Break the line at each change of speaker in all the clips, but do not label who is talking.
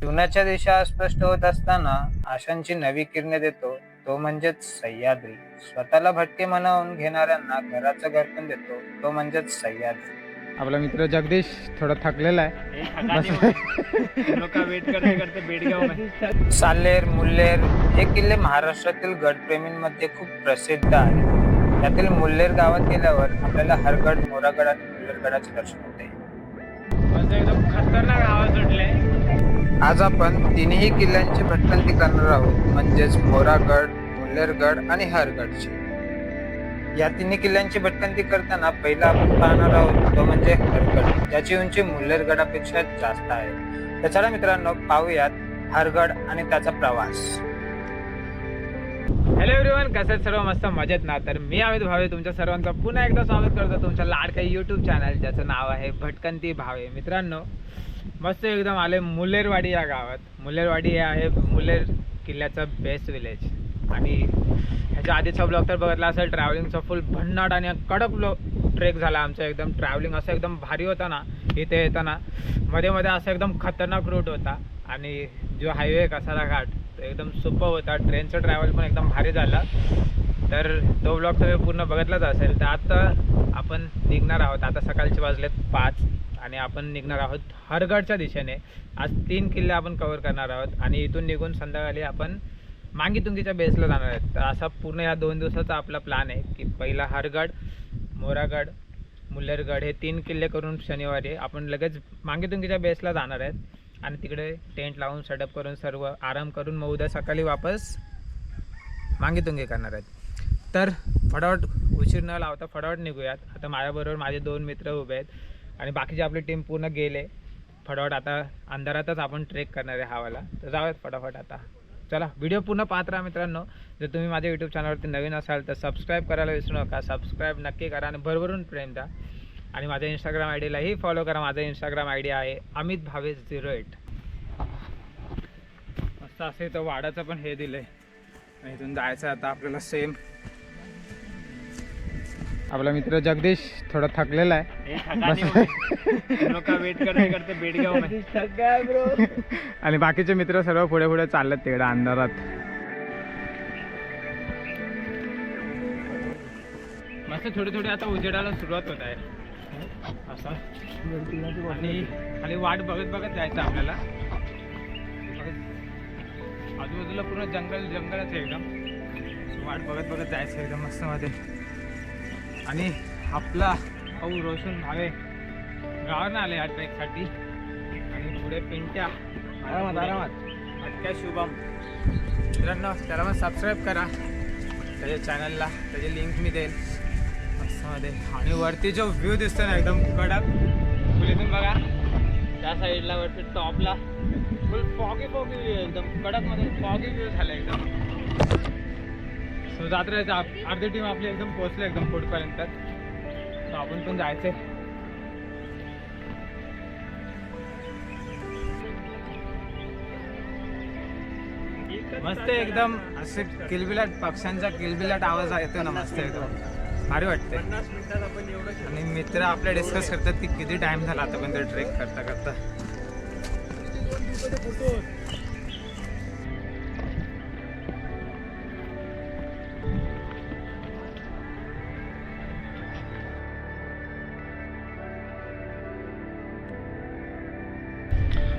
जीवनाच्या दिशा अस्पष्ट होत असताना आशांची नवी किरणे देतो. तो म्हणजेच सह्याद्री. स्वतःला भटके म्हणून घेणाऱ्यांना घराचं घर पण देतो. तो म्हणजेच सह्याद्री.
आपला मित्र जगदीश थोडा थकलेला आहे.
वेट करते करते बैठ गया हूं मैं
साल्हेर मुल्हेर हे किल्ले महाराष्ट्रातील गडप्रेमींमध्ये खूप प्रसिद्ध आहेत. त्यातील मुल्हेर गावात गेल्यावर आपल्याला हरगड मोरागड आणि मुल्हेर गडाचे दर्शन होते.
एकदम खतरनाक आवाज सुटले
आज आपण तिन्ही किल्ल्यांची भटकंती करणार आहोत म्हणजेच मोरागड मुल्हेरगड आणि हरगडची. या तिन्ही किल्ल्यांची भटकंती करताना पहिला आपण पाहणार आहोत तो म्हणजे हरगड. ज्याची उंची मुल्हेरगडापेक्षा जास्त आहे. तर मित्रांनो पाहूयात हरगड आणि त्याचा प्रवास.
हॅलो एव्हरीवन कसं सर्व? मस्त मजेत ना? तर मी अमित भावे तुमच्या सर्वांचं पुन्हा एकदा स्वागत करतो तुमच्या लाडक्या यूट्यूब चॅनल ज्याचं नाव आहे भटकंती भावे. मित्रांनो मस्त एकदम आले मुलेरवाडी या गावात. मुलेरवाडी हे आहे मुलेर किल्ल्याचं बेस्ट विलेज आणि ह्याच्या आधीचा ब्लॉग तर बघितला असेल ट्रॅव्हलिंगचा फुल भन्नाट आणि कडक ब्लॉग ट्रेक झाला आमचा एकदम. ट्रॅव्हलिंग असं एकदम भारी होता ना इथे येताना. मध्ये मध्ये असं एकदम खतरनाक रूट होता. आणि जो हायवे कसारा घाट तो एकदम सुपर होता. ट्रेनचं ट्रॅव्हल पण एकदम भारी झाला. तर तो ब्लॉग तुम्ही पूर्ण बघितलाच असेल. तर आता आपण निघणार आहोत. आता सकाळचे वाजलेत पाच. आणि आपण निघणार आहोत हरगडच्या दिशेने. आज तीन किल्ले आपण कवर करणार आहोत आणि इथून निघून संध्याकाळी आपण मांगीतुंगीच्या बेसला जाणार आहेत. तर असा पूर्ण या दोन दिवसाचा आपला प्लॅन आहे की पहिला हरगड मोरागड मुल्हेरगड हे तीन किल्ले करून शनिवारी आपण लगेच मांगीतुंगीच्या बेसला जाणार आहेत. आणि तिकडे टेंट लावून सेटअप करून सर्व आराम करून मग उद्या सकाळी वापस मांगीतुंगी करणार आहेत. तर फटाफट उशीर न लावता फटाफट निघूयात. आता माझ्याबरोबर माझे दोन मित्र उभे आहेत. आणि बाकीची आपली टीम पूर्ण गेले. फटाफट आता अंधारातच आपण ट्रेक करणार आहे हावाला. तर जाऊयात फटाफट आता. चला व्हिडिओ पूर्ण पाहत राहा मित्रांनो. जर तुम्ही माझ्या यूट्यूब चॅनलवरती नवीन असाल तर सबस्क्राईब करायला विसरू नका. सबस्क्राईब नक्की करा आणि भरभरून प्रेम द्या. आणि माझ्या इंस्टाग्राम आय डीलाही फॉलो करा. माझा इंस्टाग्राम आय डी आहे अमित भावे झिरो एट मस्त असं इथं वाडाचं पण हे दिलं आहे इथून जायचं आता आपल्याला सेम
आपला मित्र जगदीश थोडा थकलेला आहे.
वेट करते करते बैठ गया हूं मैं
आणि बाकीचे मित्र सर्व पुढे पुढे चाललेत तिकडे अंधारात.
मस्त थोडी थोडी आता उजेडाला सुरुवात होत आहे. असं. आणि खाली वाट बघत बघत जायचं आपल्याला. आजूबाजूला पूर्ण जंगल जंगलच आहे एकदम. वाट बघत बघत जायचं एकदम मस्त मध्ये. आणि आपला भाऊ रोशन भावे गावानं आले या ट्रेकसाठी आणि पुढे पिंट्या.
आरामात, आरामात.
अटक्या शुभम. मित्रांनो त्याला मग सबस्क्राईब करा. त्याच्या चॅनलला त्याची लिंक मी देईल मस्तमध्ये. आणि वरती जो व्ह्यू दिसतो ना एकदम कडक. फुलीतून बघा. त्या साईडला वरती टॉपला फुल फॉगी फॉगी व्ह्यू एकदम. कडकमध्ये फॉगी व्ह्यू झाला एकदम. सो जात राहायचं आप- अर्धी टीम आपली एकदम पोहोचली एकदम पुढपर्यंत. सो आपण पण जायचंय. मस्त एकदम. असे किलबिलाट पक्ष्यांचा किलबिलाट आवाज येतो ना मस्त एकदम. भारी वाटते आणि मित्र आपले डिस्कस करतात की किती टाइम झाला आतापर्यंत ट्रेक करता करता.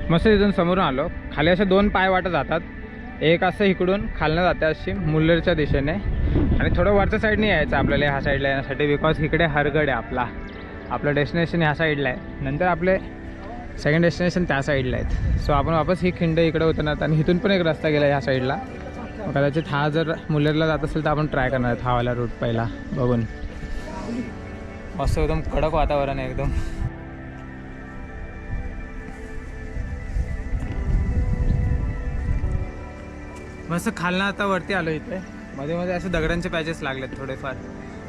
मस्त तिथून समोरून आलो. खाली असे दोन पाय वाटत जातात. एक असं इकडून खालनं जाते अशी मुल्लरच्या दिशेने. आणि थोडं वरच्या साईडने यायचं आपल्याला ह्या साईडला येण्यासाठी बिकॉज इकडे हरगड आहे आपला. आपलं डेस्टिनेशन ह्या साईडला आहे. नंतर आपले सेकंड डेस्टिनेशन त्या साईडला आहेत. सो आपण वापस ही खिंड इकडे उतरणार आणि इथून पण एक रस्ता गेला ह्या साईडला. कदाचित हा जर मुल्लेरला जात असेल तर आपण ट्राय करणार आहोत हा वाला रूट पहिला. बघून.
मस्त एकदम कडक वातावरण आहे एकदम. मस्त खालनं आता वरती आलो इथे. मध्ये मध्ये असे दगडांचे पॅचेस लागलेत थोडेफार.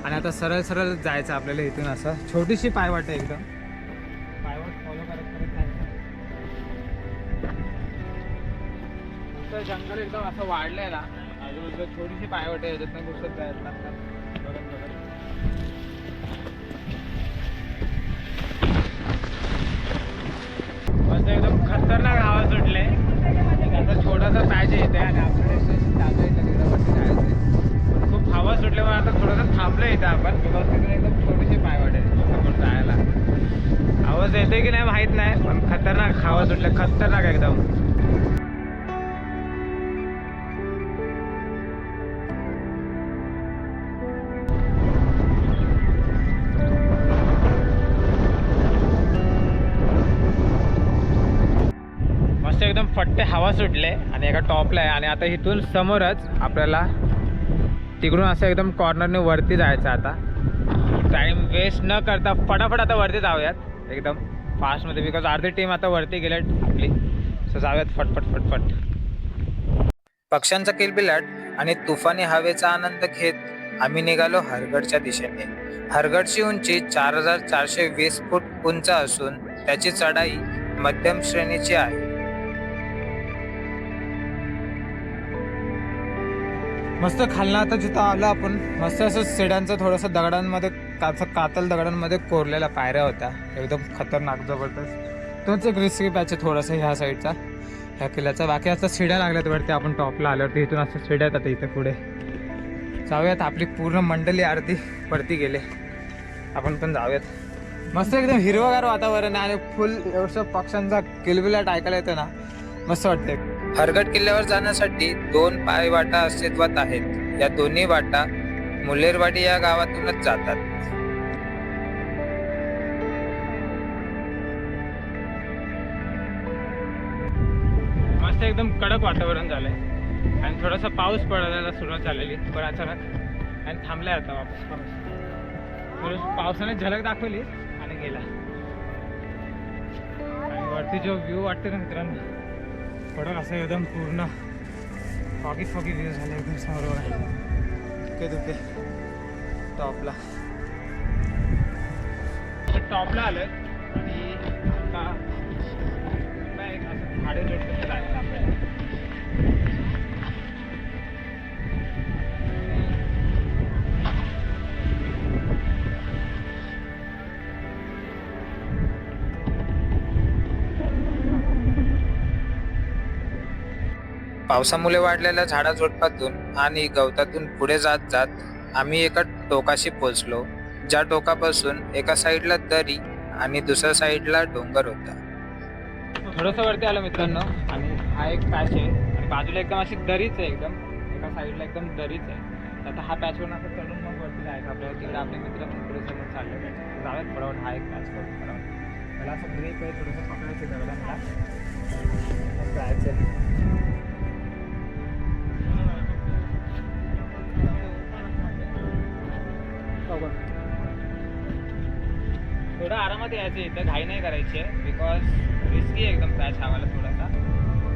आणि आता सरळ सरळ जायचं आपल्याला इथून असं. छोटीशी पायवाट आहे एकदम. पायवाट फॉलो करत करत जायचं. तर जंगल एकदम असं वाढलंय ना. आजूबाजूला छोटीशी पायवाट आहे याच्यातनं घुसत जायला लागतात बघत बघत मस्त एकदम खतरनाक आवाज सुटले वाटलं खतरनाक एकदम. मस्त एकदम फट्टे हवा सुटले आणि एका टॉपला आहे. आणि आता इथून समोरच आपल्याला तिकडून असं एकदम कॉर्नरने वरती जायचं आता. टाइम वेस्ट न करता फटाफट आता वरती जाऊयात. एकदम. फास्टमध्ये बिकॉज अर्धी टीम आता वरती गेल्या आपली. सो जाऊयात फटफट फटफट.
पक्ष्यांचा किलबिलाट आणि तुफानी हवेचा आनंद घेत आम्ही निघालो हरगडच्या दिशेने. हरगडची उंची चार हजार चारशे वीस फूट उंच असून त्याची चढाई मध्यम श्रेणीची आहे.
मस्त खालना आता जिथं आलं आपण मस्त असं सिड्यांचं थोडंसं दगडांमध्ये काच कातल दगडांमध्ये कोरलेल्या पायऱ्या होत्या. एकदम खतरनाक जबरदस्त. तोच एक रिस्की पॅच आहे थोडंसं ह्या साईडचा ह्या किल्ल्याचा. बाकी आता सिड्या लागल्यात वरती. आपण टॉपला आल्यावरती इथून असं सिड्या येतात आता इथे पुढे. जाऊयात. आपली पूर्ण मंडळी आरती वरती गेले. आपण पण जाऊयात. मस्त एकदम हिरवगार वातावरण आहे आणि फुल एवढं पक्ष्यांचा किलबिलाट ऐकायला येतं ना. मस्त वाटते
हरगड किल्ल्यावर जाण्यासाठी दोन पायवाटा अस्तित्वात आहेत. या दोन्ही वाटा मुलेरवाडी या गावातूनच जातात.
असं एकदम कडक वातावरण झालंय. आणि थोडासा पाऊस पडायला सुरुवात झालेली पण अचानक आणि थांबलाय आता वापस. पाऊस थोडस पावसाने झलक दाखवली आणि गेला. आणि वरती जो व्ह्यू वाटतो ना मित्रांनो कडक असं एकदम पूर्ण. फॉगी फॉगी व्ह्यू झाला एकदम समोर धुके धुके टॉपला टॉपला आलं आणि आता एक असं झाडे जोडलेलं
पावसामुळे वाढलेल्या झाडाझुडपातून आणि गवतातून पुढे जात जात आम्ही एका टोकाशी पोचलो ज्या टोकापासून एका साईडला दरी आणि दुसऱ्या साईडला डोंगर होता.
थोडंसं वरती आलं मित्रांनो आणि हा एक पॅच आहे. आणि बाजूला एकदम अशी दरीच आहे एकदम. एका साईडला एकदम दरीच आहे. आता हा पॅचवरून असं चढून मग वरती जायचं. आपल्याला तिकडे आपले मित्र पण पुढे समोर चालले पाहिजे जाऊयात फटाफट हा एक पॅच करून मला असं ग्रेप आहे थोडंसं पकडायचं दगडा मला जायचं थोडं आरामात यायचं इथं घाई नाही करायची आहे बिकॉज रिस्की आहे एकदम पॅच हवाला थोडासा.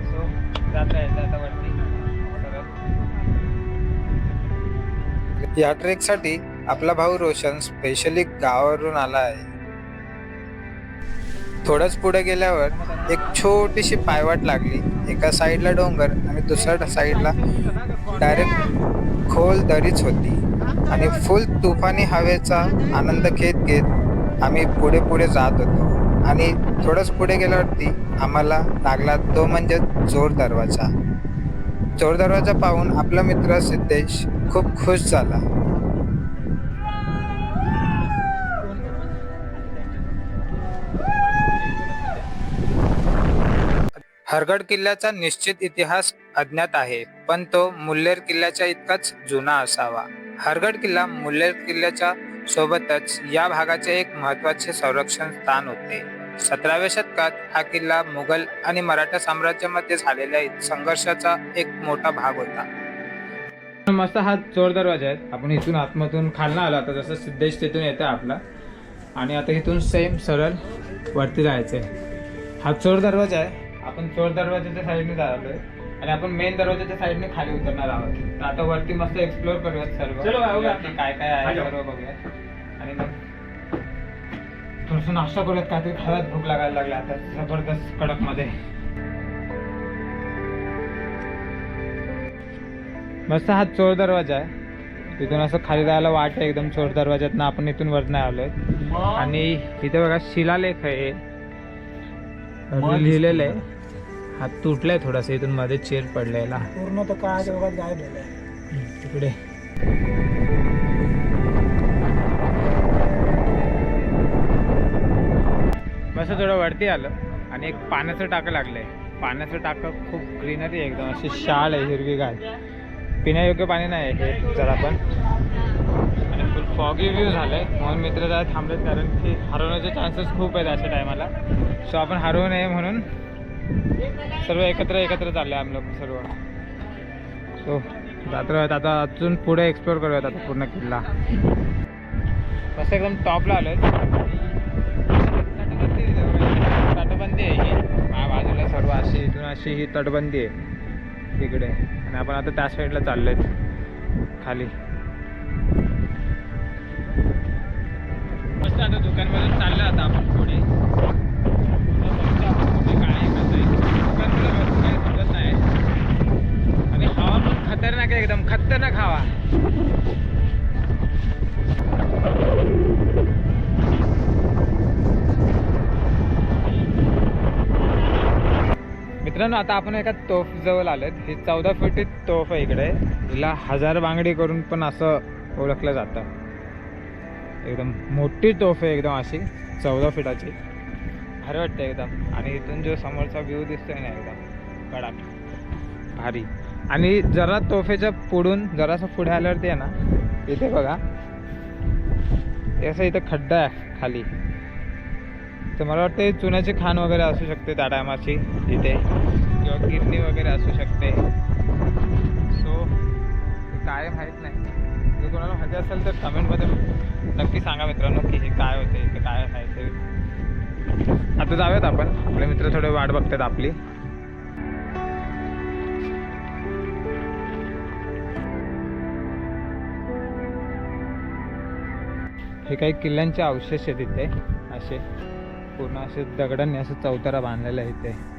सो जाता यायचं आता वरती. सरळ.
या ट्रेकसाठी आपला भाऊ रोशन स्पेशली गावावरून आला आहे. थोडंच पुढे गेल्यावर एक छोटीशी पायवाट लागली. एका साईडला डोंगर आणि दुसऱ्या साईडला डायरेक्ट खोल दरीच होती. आणि फुल तुफानी हवेचा आनंद घेत घेत आम्ही पुढे पुढे जात होतो. आणि थोडंच पुढे गेल्यावरती आम्हाला लागला तो म्हणजे जोर दरवाजा. जोर दरवाजा पाहून आपला मित्र सिद्धेश खूप खुश झाला. हरगड किल्ल्याचा निश्चित इतिहास अज्ञात आहे पण तो मुल्लेर किल्ल्याच्या इतकाच जुना असावा. हरगड किल्ला मुल्लेर किल्ल्याच्या सोबतच या भागाचे एक महत्त्वाचे संरक्षण स्थान होते. सतराव्या शतकात हा किल्ला मुघल आणि मराठा साम्राज्यामध्ये झालेल्या संघर्षाचा एक मोठा भाग होता.
मस्त हा चोर दरवाजा आहे. आपण इथून आतमधून खालनं आला आता जसं सिद्धेश तिथून येतं आपला. आणि आता इथून सेम सरळ वरती जायचं आहे हा चोर दरवाजा आहे. आपण चोर दरवाजाच्या साईडने आहे आणि आपण मेन दरवाजाच्या साईडने खाली उतरणार आहोत. तर आता वरती मस्त एक्सप्लोर करूयात सर्व. वरती काय काय आहे सर्व बघूयात. आणि मग थोडंसं नाश्ता करूयात काहीतरी खाव्यात भूक लागायला लागली आता जबरदस्त कडकमध्ये मस्त हा चोर दरवाजा आहे. तिथून असं खाली जायला वाट आहे एकदम चोर दरवाज्यात. ना आपण इथून वर नाही आलोय. आणि इथे बघा शिलालेख आहे. लिहिलेलं आहे. हा तुटलाय थोडासा इथून मध्ये चेर पडलेला
पूर्ण तो काळाच्या बघत गायब झालाय
तिकडे. मस्त थोडं वरती आलं आणि एक पाण्याचं टाकं लागलंय. पाण्याचं टाकं खूप ग्रीनरी आहे एकदम अशी शाळ आहे हिरवीगार पिण्यायोग्य पाणी नाही आहे हे जरा पण आणि फुल फॉगी व्ह्यू झालंय. म्हणून मित्र जरा थांबलेत कारण की हरवण्याचे चान्सेस खूप आहेत अशा टायमाला सो आपण हरवू नये म्हणून सर्व एकत्र एकत्र चालले आम्ही लोक सर्व. सो जात्र आता अजून पुढे एक्सप्लोर करूयात आता पूर्ण किल्ला. असं एकदम टॉपला आलो तटबंदी आहे ही. माझ्या बाजूला सर्व अशी इथून अशी ही तटबंदी आहे. तिकडे. आणि आपण आता त्या साईडला चाललोय. खाली. मित्रांनो आता आपण एका तोफ जवळ आलोय. ही चौदा फुटी तोफ आहे इकडे. हिला हजार बांगडी करून पण असं ओळखलं जातं. एकदम मोठी तोफ आहे एकदम अशी चौदा फिटाची. भारी वाटतं एकदम. आणि इथून जो समोरचा व्ह्यू दिसतोय ना एकदम कडाट भारी. आणि जरा तोफेच्या पुढून जरासं पुढे आल्यावरती आहे ना इथे बघा. असं इथे खड्डा आहे खाली. तर मला वाटतं चुन्याची खाण वगैरे असू शकते त्या टायमाची इथे. किंवा गिरणी वगैरे असू शकते. सो काय माहीत नाही. जर कोणाला माहिती असेल तर कमेंटमध्ये नक्की सांगा मित्रांनो की हे काय होते ते काय आहे ते. आता जाऊयात आपण. आपले मित्र थोडे वाट बघतात आपली. हे काही किल्ल्यांचे अवशेष आहेत इथे. असे पूर्ण असे दगडांनी असं चौतारा बांधलेला आहे इथे.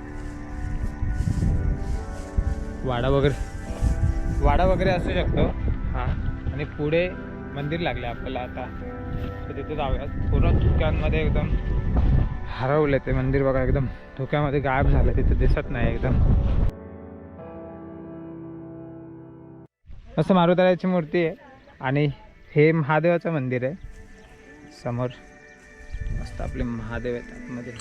वाडा वगैरे. वाडा वगैरे असू शकतो. हां. आणि पुढे मंदिर लागले आपल्याला आता. तर तिथे जाऊयात. पूर्ण धुक्यांमध्ये एकदम हरवलं ते मंदिर बघा एकदम. धुक्यामध्ये गायब झालं. तिथे दिसत नाही एकदम. असं मारुताराची मूर्ती आहे. आणि हे महादेवाचं मंदिर आहे. समोर मस्त आपले महादेव आहेत आतमध्ये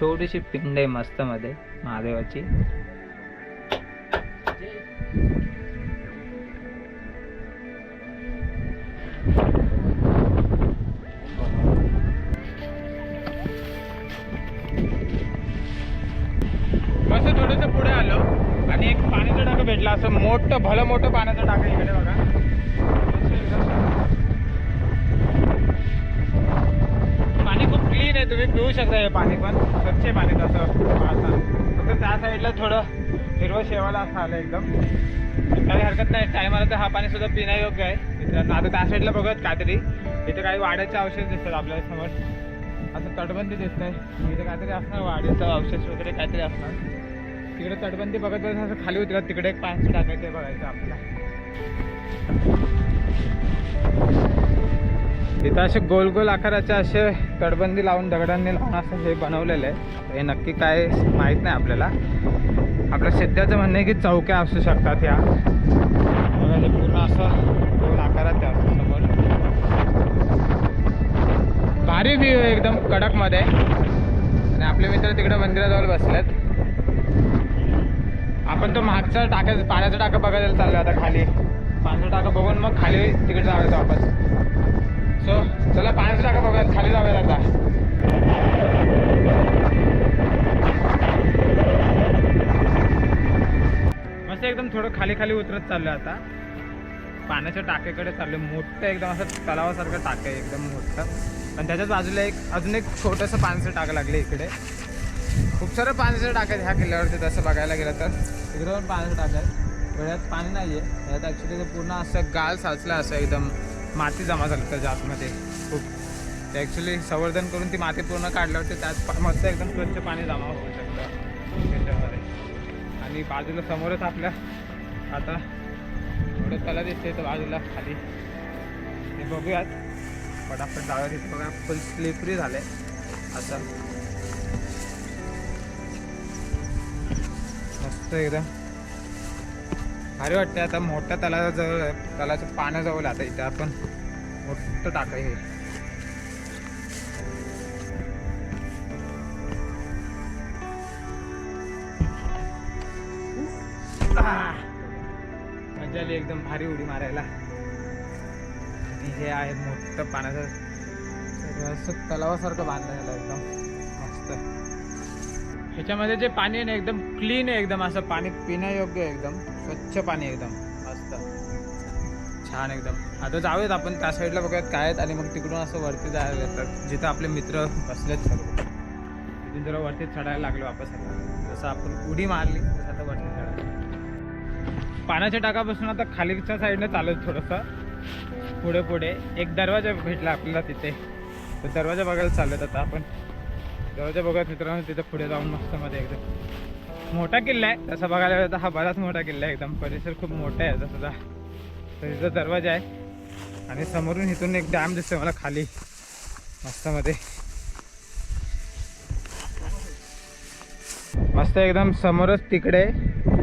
छोटीशी पिंड आहे मस्त मध्ये. महादेवाची. असं थोडंसं पुढे आलो. आणि एक पाण्याचं टाकं भेटलं. असं मोठं भलं मोठं पाण्याचं टाकं इकडे बघा. क्लीन आहे तुम्ही पिऊ शकता हे पाणी पण. स्वच्छ पाणी तसं. पाहता फक्त त्या साईडला थोडं हिरवं शेवाला असं आलं एकदम. काही हरकत नाही टायमाला आला तर हा पाणी सुद्धा पिण्यायोग्य आहे. मित्रांनो आता त्या साईडला बघत काहीतरी. इथे काही वाड्याचे अवशेष दिसतात आपल्याला समोर. असं तटबंदी दिसत आहे इथे काहीतरी असणार वाडीचं अवशेष वगैरे काहीतरी असणार. तिकडे तटबंदी बघत बघत असं खाली उतरत तिकडे एक पाण्याचं टाकायचं बघायचं आपल्याला. तिथं असे गोल गोल आकाराचे असे तडबंदी लावून दगडांनी लावून असं हे बनवलेलं आहे. हे नक्की काय माहीत नाही आपल्याला. आपलं सध्याचं म्हणणं आहे की चौक्या असू शकतात ह्या. पूर्ण असं गोल आकारात असं समोर. भारी व्ह्यू आहे एकदम कडकमध्ये. आणि आपले मित्र तिकडे मंदिराजवळ बसलेत. आपण तो मागचा टाकायचं पाण्याचा टाका बघायला चाललो आता खाली. पाण्याचा टाका बघून मग खाली तिकडे जायचं वापस सो चला पाण्याचं टाका बघूयात खाली जाऊयात आता. मस्त एकदम थोडं खाली खाली उतरत चाललं आता. पाण्याच्या टाकेकडे चाललं मोठं एकदम असं तलावासारखं टाक आहे एकदम मोठं. आणि त्याच्याच बाजूला एक अजून एक छोटंसं पाण्याचं टाकं लागलं इकडे. खूप सारं पाण्याचं टाक आहेत ह्या किल्ल्यावरती तसं बघायला गेलं तर. तिकडे पण पाण्याचं टाक आहे डोळ्यात पाणी नाही आहे ह्यात ॲक्च्युली ते पूर्ण असं गाळ साचलं असं एकदम. माती जमा झाली त्याच्या आतमध्ये खूप. ॲक्च्युली संवर्धन करून ती माती पूर्ण काढल्यावरती त्यात मस्त एकदम स्वच्छ पाणी जमा होऊ शकतं त्याच्यामध्ये आणि बाजूला समोरच आपल्या आता थोडं तला दिसते तर बाजूला खाली. हे बघूयात. पटापट जाऊया तिथे. बघा फुल स्लिपरी झाले असं मस्त एकदम भारी वाटते आता मोठ्या तलावाजवळ आहे. तलावाच्या पाण्याजवळ आता इथे आपण मोठं टाक हे मजा आली एकदम भारी उडी मारायला. आणि हे आहे मोठं पाण्याचं असं तलावासारखं बांधलेलं एकदम. मस्त. ह्याच्यामध्ये जे पाणी आहे ना एकदम क्लीन आहे एकदम. असं पाणी पिण्यायोग्य आहे एकदम. स्वच्छ पाणी एकदम. मस्त. छान एकदम. आता जाऊयात आपण त्या साईडला बघूयात काय आहेत आणि मग तिकडून असं वरती जायला येतात जिथं आपले मित्र बसलेत सर्व. तिथून जरा वरती चढायला लागलो वापस आता जसं आपण उडी मारली तसं आता वरती चढायला पाण्याच्या टाकापासून आता खालीच्या साईडनं चालत थोडंसं. पुढे पुढे. एक दरवाजा भेटला आपल्याला तिथे. तर दरवाजा बघायला चालत आता आपण. दरवाजा बघत मित्रांनो तिथं पुढे जाऊन मस्त मध्ये एकदम. मोठा किल्ला आहे. तसं बघायला गेलं तर हा बराच मोठा किल्ला आहे. एकदम परिसर खूप मोठा आहे. सुद्धा तर इथं दरवाजा आहे. आणि समोरून इथून एक डॅम दिसतोय मला खाली. मस्त मध्ये मस्त एकदम समोरच तिकडे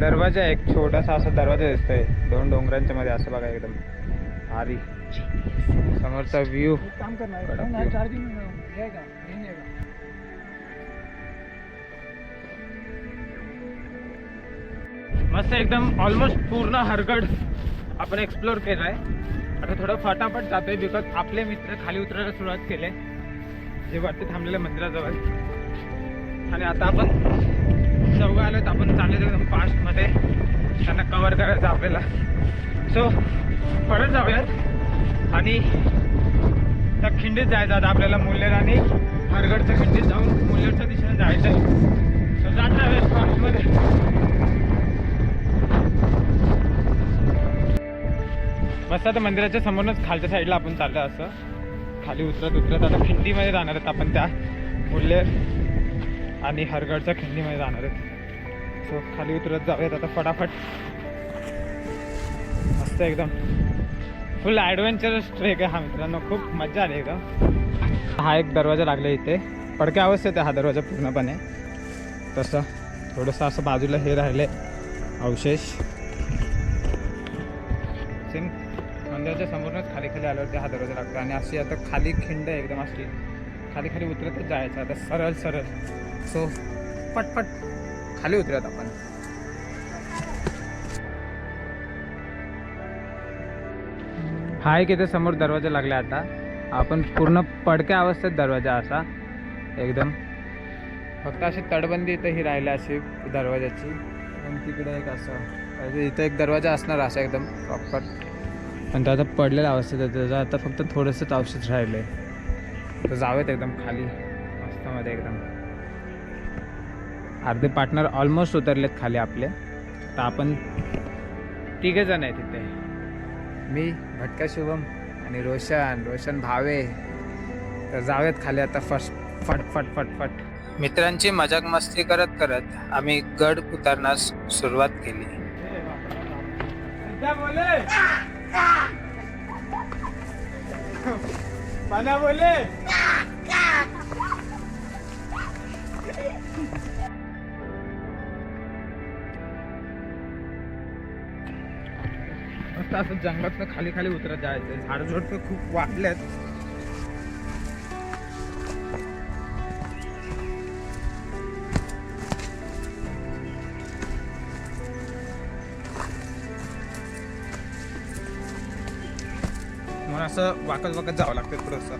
दरवाजा आहे. एक छोटासा असा दरवाजा दिसतोय. दोन डोंगरांच्या मध्ये असं बघा एकदम. भारी. समोरचा व्ह्यू मस्त एकदम ऑलमोस्ट पूर्ण हरगड आपण एक्सप्लोर केला आहे आता थोडं फटाफट जातोय बिकॉज आपले मित्र खाली उतरायला सुरुवात केले. जे वरती थांबलेल्या मंदिराजवळ. आणि आता आपण चौघं आलो आपण चालले एकदम फास्टमध्ये त्यांना कवर करायचं आपल्याला. सो परत जाऊयात. आणि त्या खिंडीत जायचं आता आपल्याला मुल्लेर आणि हरगडच्या खिंडीत जाऊन मुल्लेरच्या दिशेने जायचं आहे सो जात राहूयात फास्टमध्ये मस्त आता मंदिराच्या समोरच खालच्या साईडला आपण चाललं असं. खाली उतरत उतरत आता खिंडीमध्ये जाणार आहेत आपण त्या मुल्ले आणि हरगडच्या खिंडीमध्ये जाणार आहेत. सो खाली उतरत जाऊयात आता फटाफट. मस्त एकदम. फुल ॲडव्हेंचरस ट्रेक आहे हा मित्रांनो. खूप मजा आली एकदम. हा एक दरवाजा लागला इथे. पडक्या अवस्थेत आहे हा दरवाजा पूर्णपणे. तसं थोडंसं असं बाजूला हे राहिले अवशेष. मंदिराच्या समोरच खाली खाली आल्यावरती हा दरवाजा लागतो. आणि अशी आता खाली खिंड आहे एकदम अशी खाली खाली उतरतच जायचं. आता सरळ सरळ. सो पटपट खाली उतरत आपण. हा एक इथे समोर दरवाजा लागला आता. आपण पूर्ण पडक्या अवस्थेत दरवाजा असा. एकदम. फक्त अशी तडबंदी इथं ही राहिली अशी दरवाजाची. आणि तिकडे एक असं इथं एक दरवाजा असणार असा एकदम प्रॉपर पण तो आता पडलेल्या अवस्थेत आहे. त्याचं आता फक्त थोडंसंच अवशेष राहिले तर जावेत एकदम खाली. मस्तमध्ये एकदम. अर्धे पार्टनर ऑलमोस्ट उतरलेत खाली आपले. तर आपण तिघे जण आहेत तिथे मी भटका शुभम आणि रोशन. रोशन भावे. तर जाऊयात खाली आता फट फट फट फट फट.
मित्रांची मजाक मस्ती करत करत आम्ही गड उतरण्यास सुरुवात केली.
बोले बोले. मस्त असं जंगलातनं खाली खाली उतरत जायचं. झाड झोडपे खूप वाढलेत असं वाकत वाकत जावं लागतं थोडंसं.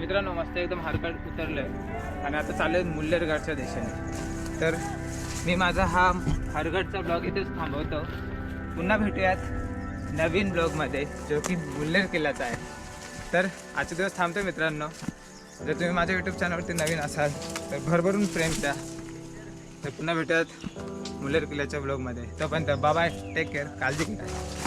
मित्रांनो मस्त एकदम हरकट उतरलंय. आणि आता चाललोय मुल्लेरगडच्या दिशेने. तर मी माझा हा हरगडचा ब्लॉग इथेच थांबवतो. पुन्हा भेटूयात नवीन ब्लॉगमध्ये जो की मुल्लेर किल्ल्याचा आहे. तर आजचे दिवस थांबतो मित्रांनो. जर तुम्ही माझ्या यूट्यूब चॅनलवरती नवीन असाल तर भरभरून प्रेम द्या. तर पुन्हा भेटत मुलेर किल्ल्याच्या ब्लॉगमध्ये तोपर्यंत बाय टेक केअर काळजी घ्या